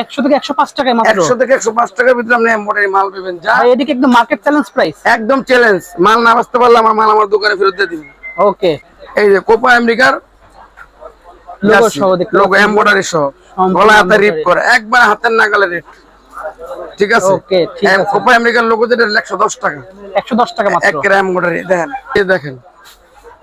একশো থেকে একশো পাঁচ টাকায় মাত্র। একশো থেকে একশো পাঁচ টাকার ভিতরে আপনি মাল পাবেন। যা ভাই এদিকে একদম মার্কেট চ্যালেঞ্জ প্রাইস একদম চ্যালেঞ্জ মাল না বাঁচতে পারলে আমার মাল আমার দোকানে ফেরত দিয়ে দিবেন ওকে এই যে কোপা আমেরিকার লোগো সহ দেখতে লোগো সহ। গলা হাতে রিপ করে। একবার হাতের নাগালে রেট ঠিক আছে? Okay, ঠিক আছে। কোপা আমেরিকার লোগো যেটা একশো দশ টাকা। একশো দশ টাকা মাত্র। এক এম্বয়ডারি দেখেন এই দেখেন।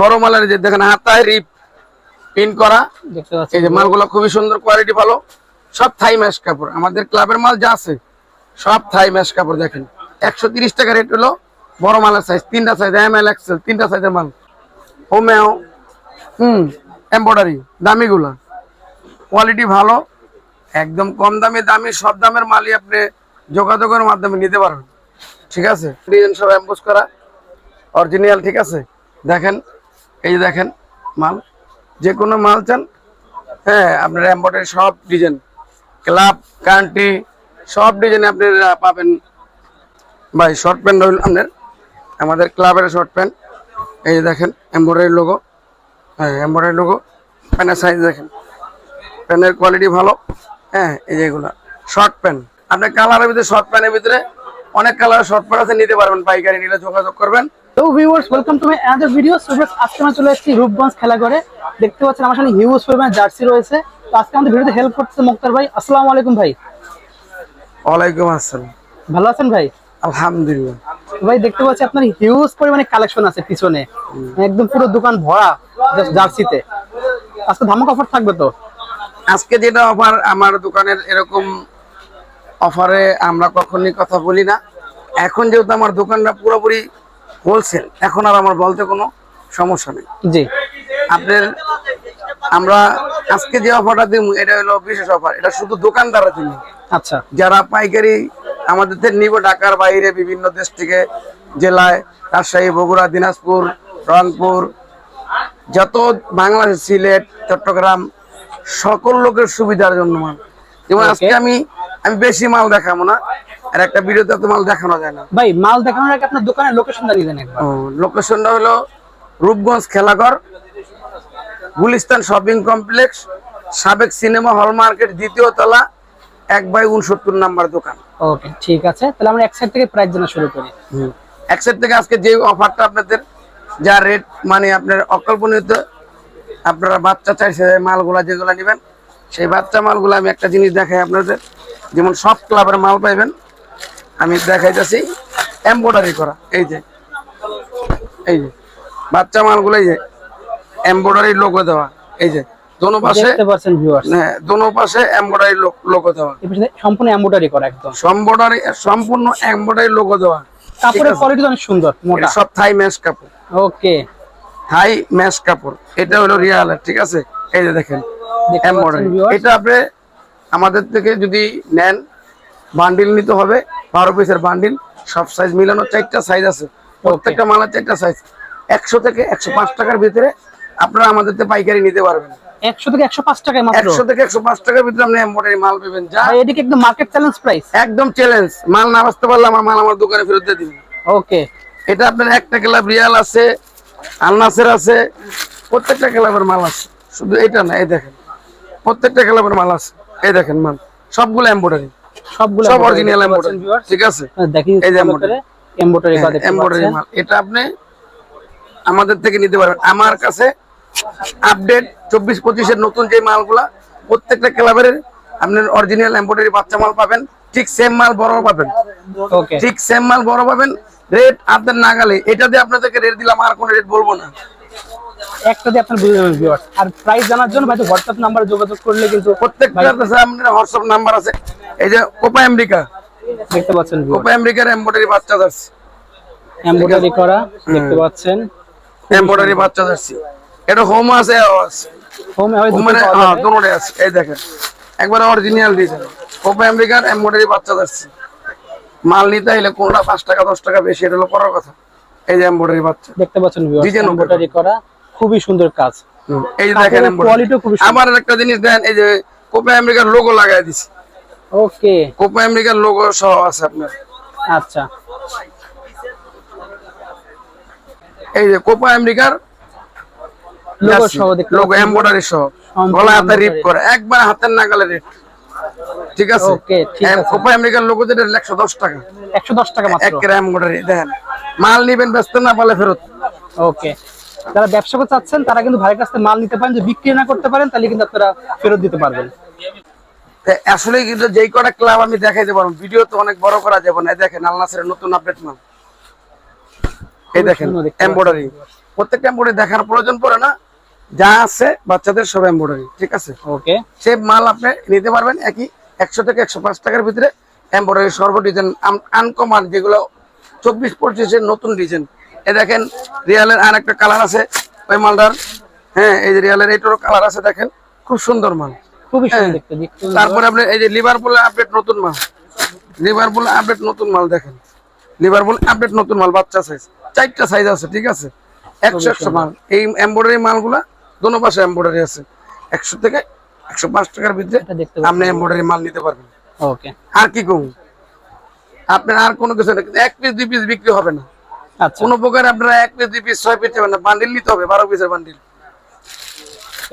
বড় মালের যে দেখেন হাতায় রিপ পিন করা। এই যে মালগুলো খুবই সুন্দর কোয়ালিটি ভালো। সব থাই ম্যাশ কাপড়। আমাদের ক্লাবের মাল যা আছে, সব থাই ম্যাশ কাপড় দেখেন। একশো তিরিশ টাকা রেট হলো, বড় মালের সাইজ তিনটা সাইজ এম এল এক্সেল তিনটা সাইজের মাল। হোমেও হুম এম্বয়ডারি দামিগুলো। কোয়ালিটি ভালো, একদম কম দামে দামি, সব দামের মালই আপনি যোগাযোগের মাধ্যমে নিতে পারবেন। ঠিক আছে? ডিজাইন সব অ্যাম্বোস করা অরিজিনাল ঠিক আছে? দেখেন, এই যে দেখেন, মাল। যে কোনো মাল চান হ্যাঁ আপনার এম্বয়ডারি সব ডিজাইন ক্লাব কান্ট্রি সব ডিজাইন আপনি পাবেন। ভাই শর্ট প্যান্ট রইল আপনার আমাদের ক্লাবের শর্ট প্যান্ট এই যে দেখেন এম্বয়ডারি লোগো হ্যাঁ এম্বয়ডারি লোগো প্যান্টের সাইজ দেখেন। প্যান্টের কোয়ালিটি ভালো। হ্যাঁ এই যেগুলো শর্ট প্যান্ট আপনার কালারের ভিতরে শর্ট প্যান্টের ভিতরে অনেক কালার শর্ট প্যান্ট আছে, নিতে পারবেন, পাইকারি নিলে যোগাযোগ করবেন। তো আজকে আমরা চলে এসেছি রূপগঞ্জ খেলা করে দেখতে পাচ্ছেন, আমার সামনে হিউজ পরিমাণে জার্সি রয়েছে। তো আজকে আমাদের ভিডিওতে হেল্প করছে মুক্তার ভাই। আসসালামু আলাইকুম ভাই। ওয়ালাইকুম আসসালাম। ভালো আছেন ভাই? আলহামদুলিল্লাহ। ভাই দেখতে পাচ্ছি আপনার হিউজ পরিমাণে কালেকশন আছে পিছনে। একদম পুরো দোকান ভরা জার্সিতে। আজকে ধামাক অফার থাকবে তো? আজকে যেটা অফার আমার দোকানের এরকম অফারে আমরা কখনই কথা বলি না। এখন যেহেতু আমার দোকানটা পুরোপুরি হোলসেল এখন আর আমার বলতে কোনো সমস্যা নেই। জি। আপনার আমরা আজকে যে অফারটা দিব এটা হলো বিশেষ অফার এটা শুধু দোকানদারের জন্য। আচ্ছা। যারা পাইকারি আমাদের থেকে নিব ঢাকার বাইরে বিভিন্ন দেশ থেকে জেলায় রাজশাহী বগুড়া দিনাজপুর রংপুর যত বাংলাদেশ সিলেট চট্টগ্রাম সকল লোকের সুবিধার জন্য মাল। যেমন আজকে আমি আমি বেশি মাল দেখাবো না আর একটা ভিডিওতে তো মাল দেখানো যায় না। ভাই মাল দেখানোর আগে আপনার দোকানের লোকেশন জানিয়ে দেন একবার। লোকেশনটা হলো রূপগঞ্জ খেলাঘর গুলিস্তান শপিং কমপ্লেক্স সাবেক সিনেমা হল মার্কেট দ্বিতীয় তলা এক বাই উনসত্তর নাম্বার দোকান। ওকে ঠিক আছে। তাহলে আমরা এক সাইড থেকে প্রাইস জানা শুরু করি। এক সাইড থেকে আজকে যে অফারটা আপনাদের যা রেট মানে আপনার অকল্পনীয় আপনারা বাচ্চা চাইছে মালগুলা যেগুলো নেবেন সেই বাচ্চা মালগুলো আমি একটা জিনিস দেখাই আপনাদের। যেমন সব ক্লাবের মাল পাইবেন আমি দেখাইতেছি এমব্রয়ডারি করা এই যে এই যে বাচ্চা মালগুলো এই যে এমব্রয়ডারি লোগো দেওয়া। এই যে দোনো পাশে হ্যাঁ দোনো পাশে এমব্রয়ডারি লোগো দেওয়া। সম্পূর্ণ এমব্রয়ডারি করা একদম। সম্বর্ডারি সম্পূর্ণ এমব্রয়ডারি লোগো দেওয়া। কাপড়ের কোয়ালিটি অনেক সুন্দর মোটা। সব থাই ম্যাশ কাপড়। ওকে। হাই ম্যাশ কাপড়। এটা হলো রিয়াল ঠিক আছে? এই যে দেখেন এমব্রয়ডারি এটা আপনি আমাদের থেকে যদি নেন বান্ডিল নিতে হবে বারো পিসের বান্ডিল সব সাইজ মিলানো চারটা সাইজ আছে। প্রত্যেকটা মালের চারটা সাইজ একশো থেকে একশো পাঁচ টাকার ভিতরে আপনারা আমাদের পাইকারি নিতে পারবেন। একশো থেকে একশো পাঁচ টাকায় মাত্র? একশো থেকে একশো পাঁচ টাকার ভিতরে আপনি এমব্রয়ডারি মাল পাবেন। যা এদিকে একদম মার্কেট চ্যালেঞ্জ প্রাইস একদম চ্যালেঞ্জ মাল না বাঁচতে পারলে আমার মাল আমার দোকানে ফেরত দিয়ে দিবেন ওকে এটা আপনার একটা ক্লাব রিয়াল আছে আলনাসের আছে প্রত্যেকটা ক্লাবের মাল আছে। শুধু এটা না এই দেখেন। প্রত্যেকটা ক্লাবের মাল আছে। এই দেখেন মাল। সবগুলো এমব্রয়ডারি সবগুলো সব অরিজিনাল এমব্রয়ডারি ঠিক আছে? দেখি এই যে এমব্রয়ডারি এমব্রয়ডারি মাল। এটা আপনি আমাদের থেকে নিতে পারবেন। আমার কাছে আপডেট চব্বিশ পঁচিশের নতুন যে মালগুলা প্রত্যেকটা ক্লাবের আপনার অরিজিনাল বাচ্চা মাল পাবেন। ঠিক সেম মাল বড় পাবেন। ঠিক সেম মাল বড় পাবেন। রেট আপনার নাগালে এটা দিয়ে আপনাদেরকে রেট দিলাম আর কোনো রেট বলব না। একটা দিয়ে আপনার বুঝে যাবেন আর প্রাইস জানার জন্য ভাই হোয়াটসঅ্যাপ নাম্বারে যোগাযোগ করলে কিন্তু প্রত্যেকটা কাছে আপনার হোয়াটসঅ্যাপ নাম্বার আছে। এই যে কোপা আমেরিকা দেখতে পাচ্ছেন কোপা আমেরিকার এমব্রয়ডারি বাচ্চা যাচ্ছে এমব্রয়ডারি করা দেখতে পাচ্ছেন। এমব্রয়ডারি বাচ্চা এটা হোম আছে হোম মানে হ্যাঁ দুটোটাই আছে। এই দেখেন একবার অরিজিনাল ডিজাইন কোপা আমেরিকার এমব্রয়ডারি বাচ্চা যাচ্ছে মাল নিতে হলে কোনটা পাঁচ টাকা দশ টাকা বেশি এটা হলো করার কথা। এই যে এমব্রয়ডারি বাচ্চা। দেখতে পাচ্ছেন উপরে। এমব্রয়ডারি করা খুবই সুন্দর কাজ। এই যে দেখেন। খুবই সুন্দর। আমার একটা জিনিস দেন এই যে কোপা আমেরিকার লোগো লাগাই দিছি। ওকে কোপা আমেরিকার লোগো সহ আছে আপনার। আচ্ছা। এই যে কোপা আমেরিকার লোগো সহ দেখতে লোগো এমব্রয়ডারি সহ। গলা হাতে রিপ embroidery। একবার হাতের নাগালে রেট ঠিক আছে? Okay, ঠিক আছে। কোপা আমেরিকার লোগো যেটা একশো দশ টাকা। একশো দশ টাকা মাত্র। এক গ্রাম গোটারি দেখেন। মাল নিবেন ব্যস্ত না পালে ফেরত। ওকে যারা ব্যবসা করতে চাচ্ছেন তারা কিন্তু ভাইয়ের কাছ মাল নিতে পারেন বিক্রি না করতে পারেন তাহলে কিন্তু আপনারা ফেরত দিতে পারবেন। আসলে কিন্তু যেই কটা ক্লাব আমি দেখাইতে পারব ভিডিও তো অনেক বড় করা যাবে না। দেখেন আল নতুন আপডেট মাল। এই দেখেন এমব্রয়ডারি প্রত্যেকটা এমব্রয়ডারি দেখার প্রয়োজন পড়ে না। যা আছে বাচ্চাদের সব এমব্রয়ডারি ঠিক আছে? ওকে সে মাল আপনি নিতে পারবেন একই একশো থেকে একশো পাঁচ টাকার ভিতরে এমব্রয়ডারি সর্ব ডিজাইন আনকমন যেগুলো চব্বিশ পঁচিশের নতুন ডিজাইন এ দেখেন রিয়ালের আর একটা কালার আছে ওই মালটার। হ্যাঁ এই যে রিয়ালের এইটারও কালার আছে দেখেন। খুব সুন্দর মাল। খুবই হ্যাঁ। তারপরে আপনি এই যে লিভারপুলের আপডেট নতুন মাল। লিভারপুল আপডেট নতুন মাল দেখেন। লিভারপুল আপডেট নতুন মাল বাচ্চা সাইজ চারটা সাইজ আছে ঠিক আছে? একশো একশো মাল। এই এমব্রয়ডারি মালগুলা দোনো পাশে এমব্রয়ডারি আছে। একশো থেকে একশো পাঁচ টাকার ভিতরে আপনি এমব্রয়ডারি মাল নিতে পারবেন। ওকে। আর কি কম আপনার আর কোনো কিছু না এক পিস দুই পিস বিক্রি হবে না। আচ্ছা। কোনো প্রকার আপনারা এক পিস দুই পিস ছয় পিস যাবেন না। বান্ডিল নিতে হবে বারো পিসের বান্ডিল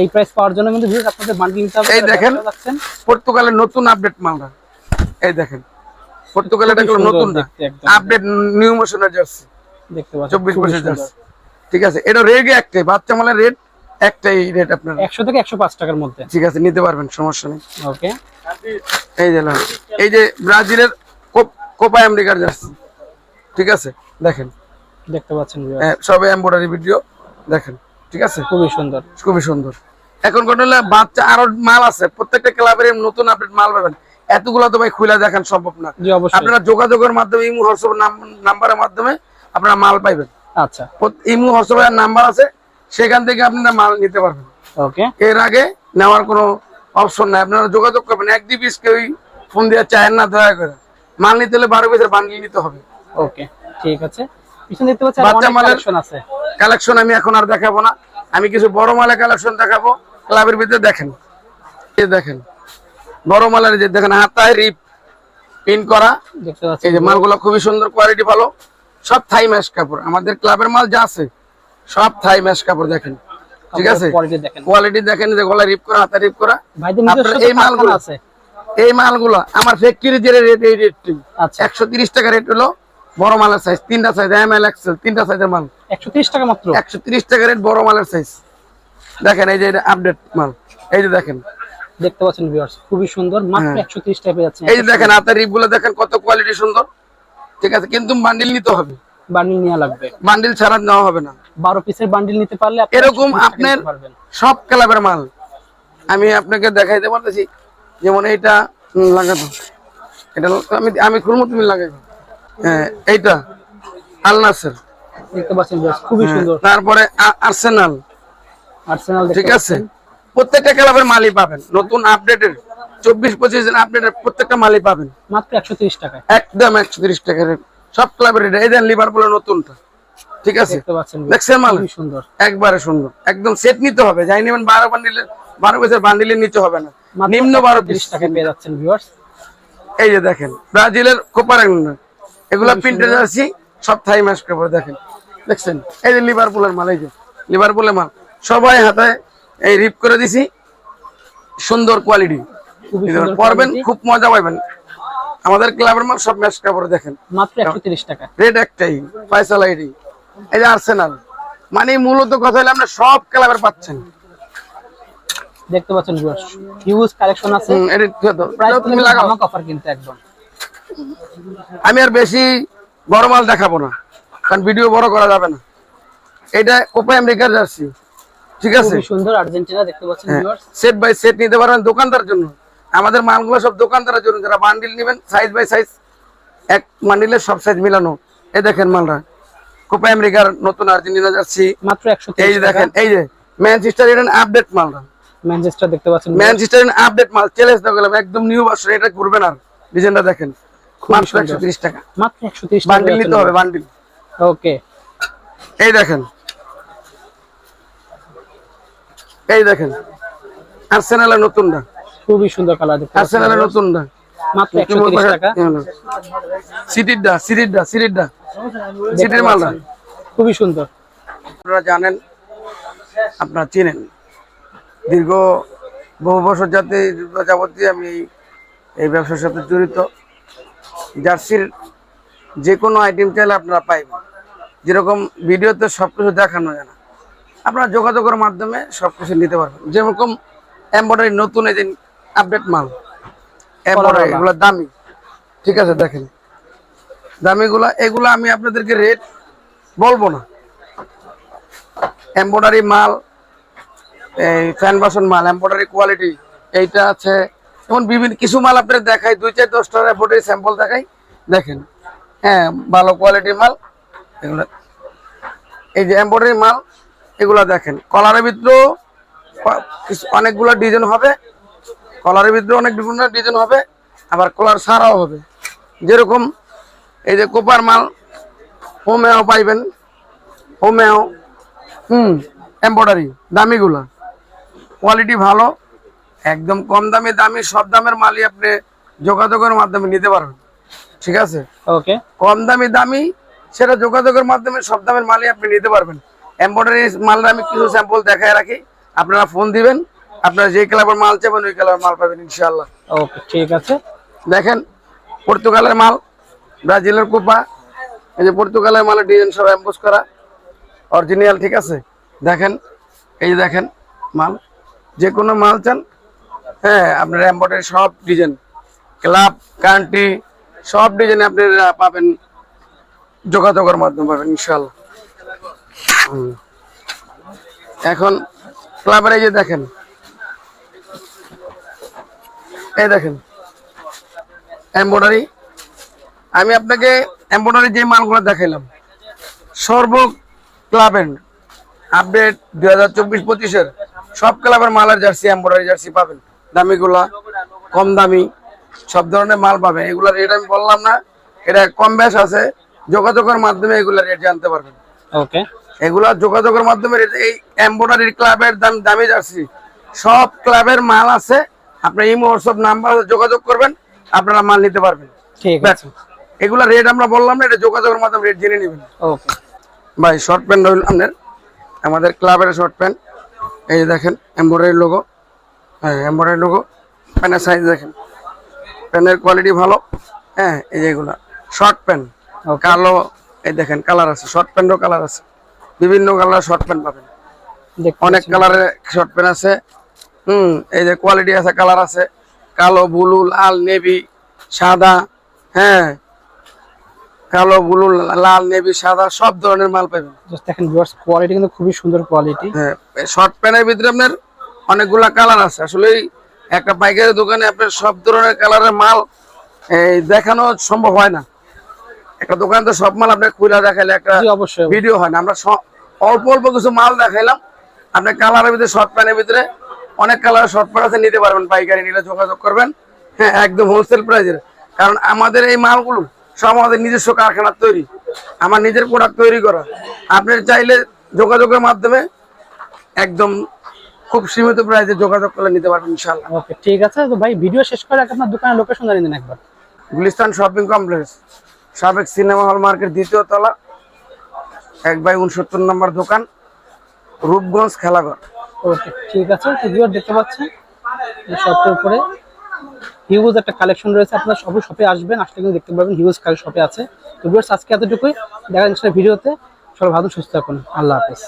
এই প্রাইস পাওয়ার জন্য কিন্তু আপনাদের বান্ডিল নিতে হবে। এই দেখেন। যাচ্ছেন পর্তুগালের নতুন আপডেট মালটা। এই দেখেন পর্তুগালের এটা নতুন আপডেট নিউ মোশনের জার্সি দেখতে পাচ্ছেন চব্বিশ খুবই বছর জার্সি ঠিক আছে এটা রেগে একটাই বাচ্চা মালের রেট একটাই রেট আপনার। একশো থেকে একশো পাঁচ টাকার মধ্যে। ঠিক আছে নিতে পারবেন সমস্যা নেই। ওকে। এই যে এই যে ব্রাজিলের কোপ- কোপা আমেরিকার জার্সি ঠিক আছে? দেখেন। দেখতে পাচ্ছেন সবে এমব্রয়ডারি ভিডিও দেখেন ঠিক আছে? খুবই সুন্দর। খুবই সুন্দর। এখন হলো বাচ্চা আরও মাল আছে প্রত্যেকটা ক্লাবের নতুন আপডেট মাল পাবেন। এতগুলো তো ভাই খুলে দেখান সম্ভব না। জি অবশ্যই। আপনারা যোগাযোগের মাধ্যমে ইমু হোয়াটসঅ্যাপ নাম্বারের মাধ্যমে আপনারা মাল পাইবেন। আচ্ছা। ইমু হোয়াটসঅ্যাপের নাম্বার আছে সেখান থেকে আপনারা মাল নিতে পারবেন। ওকে এর আগে নেওয়ার কোনো অপশন নাই। আপনারা যোগাযোগ করবেন। এক দুই পিস কেউ ফোন দিয়ে চায় না দয়া করে। মাল নিতে হলে বারো পিসের বান্ডিল নিতে হবে। ওকে ঠিক আছে। বাচ্চা মালের- কালেকশন আছে। কালেকশন আমি এখন আর দেখাবো না। আমি কিছু বড় মালের কালেকশন দেখাবো। ক্লাবের ভিতরে দেখেন। এই দেখেন। বড় মালের যে দেখেন হাতায় রিপ পিন করা। এই যে মালগুলো খুবই সুন্দর কোয়ালিটি ভালো। সব থাই ম্যাশ কাপড়। আমাদের ক্লাবের মাল যা আছে সব থাই ম্যাশ কাপড় দেখেন। ঠিক আছে? কোয়ালিটি দেখেন। যে গলা রিপ করা হাতা রিপ করা। এই মালগুলো আছে। এই মালগুলো আমার ফ্যাক্টরি যে রেট এই রেটটি আচ্ছা। একশো তিরিশ টাকা রেট হলো বড় মালের সাইজ তিনটা সাইজ এম এল এক্সেল তিনটা সাইজের মাল। একশো টাকা মাত্র? একশো টাকা রেট বড় মালের সাইজ দেখেন এই যে আপডেট মাল। এই যে দেখেন। দেখতে পাচ্ছেন ভিউয়ার্স খুবই সুন্দর। মাত্র হ্যাঁ। একশো তিরিশ টাকা পেয়ে যাচ্ছেন। এই যে দেখেন হাতের রিপগুলো দেখেন কত কোয়ালিটি সুন্দর। ঠিক আছে কিন্তু বান্ডিল নিতে হবে। বান্ডিল নেওয়া লাগবে। বান্ডিল ছাড়া নেওয়া হবে না। বারো পিসের বান্ডিল নিতে পারলে এরকম আপনার সব ক্লাবের মাল। আমি আপনাকে দেখাইতে পারতেছি যেমন এইটা লাগাতো এটা আমি আমি খুলমো তুমি লাগাইবো। হ্যাঁ এইটা আলনাসের দেখতে পাচ্ছেন খুবই সুন্দর। তারপরে আর্সেনাল। আর্সেনাল ঠিক আছে? প্রত্যেকটা ক্লাবের মালই পাবেন। নতুন আপডেটের চব্বিশ পঁচিশ দিন আপডেটের প্রত্যেকটা মালই পাবেন। মাত্র একশো তিরিশ টাকায়। একদম একশো তিরিশ টাকা সব ক্লাবের রেট এই দেন লিভারপুলের নতুনটা। ঠিক আছে? সুন্দর। একবারে সুন্দর। একদম সেট নিতে হবে। যাই নেবেন বারো বান্ডিলের বারো বছর বান্ডিলের নিতে হবে না। নিম্ন বারো তিরিশ টাকায় পেয়ে যাচ্ছেন ভিউয়ার্স এই যে দেখেন ব্রাজিলের কোপার এগুলা প্রিন্টে যাচ্ছি সব থাই ম্যাশ কাপড় দেখেন। দেখছেন? এই যে লিভারপুলের মাল এই যে লিভারপুলের মাল। সবাই হাতে এই রিপ করে দিছি। সুন্দর কোয়ালিটি পরবেন খুব মজা পাবেন। আমাদের ক্লাবের মাল সব ম্যাশ কাপড় দেখেন। মাত্র একশো তিরিশ টাকা রেড একটাই ফয়সাল আইডি এই যে আর্সেনাল মানে মূলত কথা হলে সব ক্লাবের পাচ্ছেন। দেখতে পাচ্ছেন ভিউয়ার্স হিউজ কালেকশন আছে। তুমি লাগাও। অফার কিন্তু একদম। আমি আর বেশি বড় মাল দেখাবো না কারণ ভিডিও বড় করা যাবে না। এটা কোপা আমেরিকার জার্সি ঠিক আছে? সুন্দর আর্জেন্টিনা দেখতে পাচ্ছেন। ভিউয়ার্স সেট বাই সেট নিতে পারবেন দোকানদার জন্য। আমাদের মালগুলো সব দোকানদারের জন্য যারা বান্ডিল নেবেন সাইজ বাই সাইজ এক বান্ডিলের সব সাইজ মিলানো। এ দেখেন মালটা। কোপা আমেরিকার নতুন আর্জেন্টিনা জার্সি। মাত্র একশো এই যে দেখেন এই যে ম্যানচেস্টার ইউনাইটেড আপডেট মালটা। ম্যানচেস্টার দেখতে পাচ্ছেন। ম্যানচেস্টার আপডেট মাল চ্যালেঞ্জ দেওয়া গেলাম একদম নিউ ভার্সন এটা করবেন আর। ডিজাইনটা দেখেন মাত্র সুন্দর। একশো তিরিশ টাকা। মাত্র একশো তিরিশ টাকা বান্ডিল নিতে হবে বান্ডিল ওকে এই দেখেন এই দেখেন আর্সেনালের নতুন নতুনটা। খুবই সুন্দর কালার দেখতে আর্সেনালের নতুনটা। মাত্র একশো তিরিশ টাকা। সিটিরটা সিটিরটা সিটিরটা দেখতে সিটির মালটা খুবই সুন্দর। আপনারা জানেন আপনারা চেনেন দীর্ঘ বহু বছর যাতে যাবতীয় আমি এই এই ব্যবসার সাথে জড়িত। জার্সির যে কোনো আইটেম চাইলে আপনারা পাইবেন। যেরকম ভিডিওতে সব কিছু দেখানো যায় না। আপনারা যোগাযোগের মাধ্যমে সব কিছু নিতে পারবেন। যেরকম এম্বয়ডারি নতুন এই যে আপডেট মাল। এম্বয়ডারি এগুলো দামি। ঠিক আছে দেখেন। দামিগুলা, এগুলো আমি আপনাদেরকে রেট বলব না। এম্বয়ডারি মাল, এই ফ্যান বাসন মাল এম্বয়ডারি কোয়ালিটি এইটা আছে। যেমন বিভিন্ন কিছু মাল আপনাদের দেখাই, দুই চার দশটা এম্বয়ডারি স্যাম্পল দেখাই। দেখেন হ্যাঁ ভালো কোয়ালিটির মাল। এগুলো এই যে এম্বয়ডারি মাল, এগুলা দেখেন। কলারের ভিতরেও অনেকগুলো ডিজাইন হবে। কলারের ভিতরে অনেক বিভিন্ন ডিজাইন হবে। আবার কলার ছাড়াও হবে। যেরকম এই যে কোপার মাল হোমেও পাইবেন হোমেও হুম এম্বয়ডারি দামিগুলা। কোয়ালিটি ভালো একদম কম দামে দামি সব দামের মালই আপনি যোগাযোগের মাধ্যমে নিতে পারবেন। ঠিক আছে? ওকে। কম দামি দামি সেটা যোগাযোগের মাধ্যমে সব দামের মালই আপনি নিতে পারবেন। এম্বয়ডারি মালটা আমি কিছু স্যাম্পল দেখায় রাখি আপনারা ফোন দিবেন আপনারা যে ক্লাবের মাল চাইবেন ওই ক্লাবের মাল পাবেন ইনশাআল্লাহ। ওকে ঠিক আছে। দেখেন পর্তুগালের মাল ব্রাজিলের কোপা, এই যে পর্তুগালের মালের ডিজাইন সব অ্যাম্বোস করা। অরিজিনাল ঠিক আছে। দেখেন, এই দেখেন মাল। যে কোনো মাল চান হ্যাঁ আপনার এম্বয়ডারি সব ডিজাইন ক্লাব কান্ট্রি সব ডিজাইন আপনি পাবেন। যোগাযোগের মাধ্যমে পাবেন ইনশাল্লাহ। এখন ক্লাবের এই যে দেখেন। এই দেখেন। এম্বয়ডারি আমি আপনাকে এম্বয়ডারি যে মালগুলো দেখাইলাম সর্ব ক্লাবের আপডেট দুই হাজার চব্বিশ পঁচিশের সব ক্লাবের মালের জার্সি এম্বয়ডারি জার্সি পাবেন। দামিগুলা কম দামি সব ধরনের মাল পাবেন। এগুলা রেট আমি বললাম না এটা কম বেশ আছে যোগাযোগের মাধ্যমে এগুলা রেট জানতে পারবেন। ওকে এগুলা যোগাযোগের মাধ্যমে এই এম্বয়ডারি ক্লাবের দাম দামি জার্সি সব ক্লাবের মাল আছে। আপনি এই হোয়াটসঅ্যাপ নাম্বার যোগাযোগ করবেন আপনারা মাল নিতে পারবেন। ঠিক আছে। এগুলা রেট আমরা বললাম না এটা যোগাযোগের মাধ্যমে রেট জেনে নেবেন। ওকে ভাই শর্ট প্যান্ট রইল আপনার। আমাদের ক্লাবের শর্ট প্যান্ট এই যে দেখেন এম্বয়ডারি লোগো হ্যাঁ এম্বয়ডারি লোগো প্যান্টের সাইজ দেখেন। প্যান্টের কোয়ালিটি ভালো। হ্যাঁ এই যে এগুলা। শর্ট প্যান্ট কালো এই দেখেন কালার আছে। শর্ট প্যান্টও কালার আছে। বিভিন্ন কালার শর্ট প্যান্ট পাবেন। অনেক কালারের শর্ট প্যান্ট আছে। হুম এই যে কোয়ালিটি আছে কালার আছে। কালো ব্লু লাল নেভি সাদা। হ্যাঁ কালো ব্লু লাল নেভি সাদা সব ধরনের মাল পাবেন দেখেন ভিউয়ার্স কোয়ালিটি কিন্তু খুবই সুন্দর কোয়ালিটি হ্যাঁ শর্ট প্যান্টের ভিতরে আপনার অনেকগুলা কালার আছে। আসলে একটা পাইকারি দোকানে আপনার সব ধরনের কালারের মাল এই দেখানো সম্ভব হয় না। একটা দোকান তো সব মাল আপনার খুলে দেখাইলে একটা অবশ্যই ভিডিও হয় না। আমরা অল্প অল্প কিছু মাল দেখাইলাম। আপনার কালারের ভিতরে শর্ট প্যান্টের ভিতরে অনেক কালার শর্ট প্যান্ট আছে নিতে পারবেন। পাইকারি নিলে যোগাযোগ করবেন। হ্যাঁ একদম হোলসেল প্রাইজের কারণ আমাদের এই মালগুলো সব আমাদের নিজস্ব কারখানার তৈরি। আমার নিজের প্রোডাক্ট তৈরি করা। আপনি চাইলে যোগাযোগের মাধ্যমে একদম খুব সীমিত প্রাইজে যোগাযোগ করে নিতে পারবেন ওকে ঠিক আছে। তো ভাই ভিডিও শেষ করে আগে আপনার দোকানের লোকেশন জানিয়ে দিন একবার। গুলিস্তান শপিং কমপ্লেক্স সাবেক সিনেমা হল মার্কেট দ্বিতীয় তলা এক বাই উনসত্তর নম্বর দোকান রূপগঞ্জ খেলাঘর। ওকে ঠিক আছে। ভিউয়ার দেখতে পাচ্ছেন এই শপের উপরে। হিউজ একটা কালেকশন রয়েছে, আপনারা সবাই শপে আসবেন, আসলে কিন্তু দেখতে পাবেন হিউজ কালেকশন শপে আছে। তো আজকে এতটুকুই, দেখা যাচ্ছে ভিডিওতে। সবাই ভালো সুস্থ থাকুন। আল্লাহ হাফেজ।